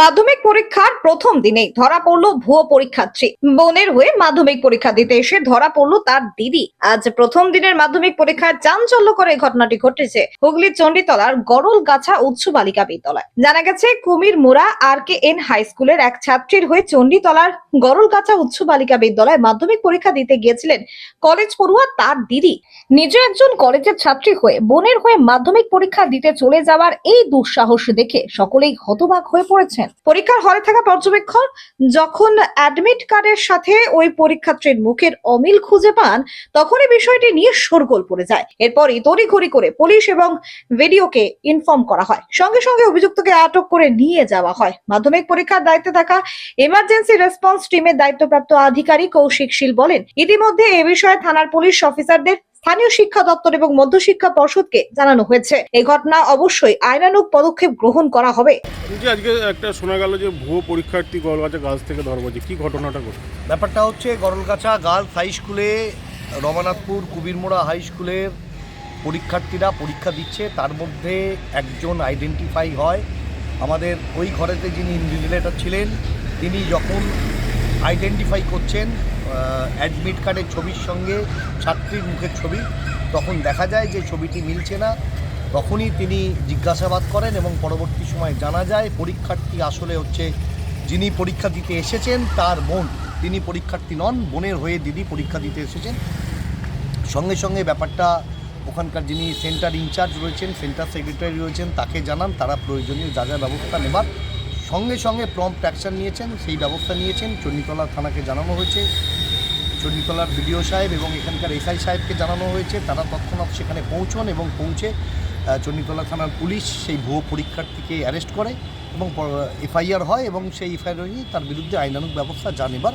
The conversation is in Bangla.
মাধ্যমিক পরীক্ষার প্রথম দিনেই ধরা পড়ল ভুয়ো পরীক্ষার্থী। বোনের হয়ে মাধ্যমিক পরীক্ষা দিতে এসে ধরা পড়ল তার দিদি। আজ প্রথম দিনের মাধ্যমিক পরীক্ষায় চাঞ্চল্য করে ঘটনাটি ঘটেছে হুগলির চণ্ডীতলার গরল গাছা উচ্চ বালিকা বিদ্যালয়। জানা গেছে, কুমির মোড়া আর কে এন হাই স্কুলের এক ছাত্রীর হয়ে চণ্ডীতলার গরল গাছা উচ্চ বালিকা বিদ্যালয়ে মাধ্যমিক পরীক্ষা দিতে গিয়েছিলেন কলেজ পড়ুয়া তার দিদি। নিজে একজন কলেজের ছাত্রী হয়ে বোনের হয়ে মাধ্যমিক পরীক্ষা দিতে চলে যাওয়ার এই দুঃসাহস দেখে সকলেই হতবাক হয়ে পড়েছেন। পরীক্ষার হলে থাকা পর্যবেক্ষক যখন অ্যাডমিট কার্ডের সাথে ওই পরীক্ষার্থীর মুখের অমিল খুঁজে পান, তখনই বিষয়টি নিয়ে শোরগোল পড়ে যায়। এরপরই তড়িঘড়ি করে পুলিশ এবং ভিডিওকে ইনফর্ম করা হয়। সঙ্গে সঙ্গে অভিযুক্তকে আটক করে নিয়ে যাওয়া হয়। মাধ্যমিক পরীক্ষার দায়িত্বে থাকা এমার্জেন্সি রেসপন্স টিমের দায়িত্বপ্রাপ্ত আধিকারিক কৌশিক শীল বলেন, ইতিমধ্যে এ বিষয়ে থানার পুলিশ অফিসারদের স্থানীয় শিক্ষা দপ্তর এবং মধ্যশিক্ষা পর্ষদকে জানানো হয়েছে। এই ঘটনা অবশ্যই আইনানুগ পদক্ষেপ গ্রহণ করা হবে। যে আজকে একটা শোনা গেল যে ভুয়ো পরীক্ষার্থী গলগাছা গাছ থেকে ধরা পড়ছে। কি ঘটনাটা ঘটে ব্যাপারটা হচ্ছে গরলগাছা গার্লস হাই স্কুলে রমানাথপুর কুবিরমোড়া হাই স্কুলের পরীক্ষার্থীরা পরীক্ষা দিচ্ছে। তার মধ্যে একজন আইডেন্টিফাই হয়। আমাদের ওই ঘরেতে যিনি ইনভিজিলেটর ছিলেন তিনি যখন আইডেন্টিফাই করছেন অ্যাডমিট কার্ডের ছবির সঙ্গে ছাত্রীর মুখের ছবি। তখন দেখা যায় যে ছবিটি মিলছে না। তখনই তিনি জিজ্ঞাসাবাদ করেন এবং পরবর্তী সময় জানা যায় পরীক্ষার্থী আসলে হচ্ছে যিনি পরীক্ষা দিতে এসেছেন, তার বোন। তিনি পরীক্ষার্থী নন, বোনের হয়ে দিদি পরীক্ষা দিতে এসেছেন। সঙ্গে সঙ্গে ব্যাপারটা ওখানকার যিনি সেন্টার ইনচার্জ রয়েছেন সেন্টার সেক্রেটারি রয়েছেন, তাকে জানান, তারা প্রয়োজনীয় যা যা ব্যবস্থা নেবার সঙ্গে সঙ্গে প্রম্পট অ্যাকশান নিয়েছেন, সেই ব্যবস্থা নিয়েছেন। চণ্ডীতলা থানাকে জানানো হয়েছে। চণ্ডীতলার বিডিও সাহেব এবং এখানকার এসআই সাহেবকে জানানো হয়েছে। তারা তৎক্ষণাৎ সেখানে পৌঁছন এবং পৌঁছে চণ্ডীতলা থানার পুলিশ সেই ভুয়ো পরীক্ষার্থীকে অ্যারেস্ট করে এবং এফআইআর হয় এবং সেই এফআইআর তার বিরুদ্ধে আইনানুক ব্যবস্থা যা নেবার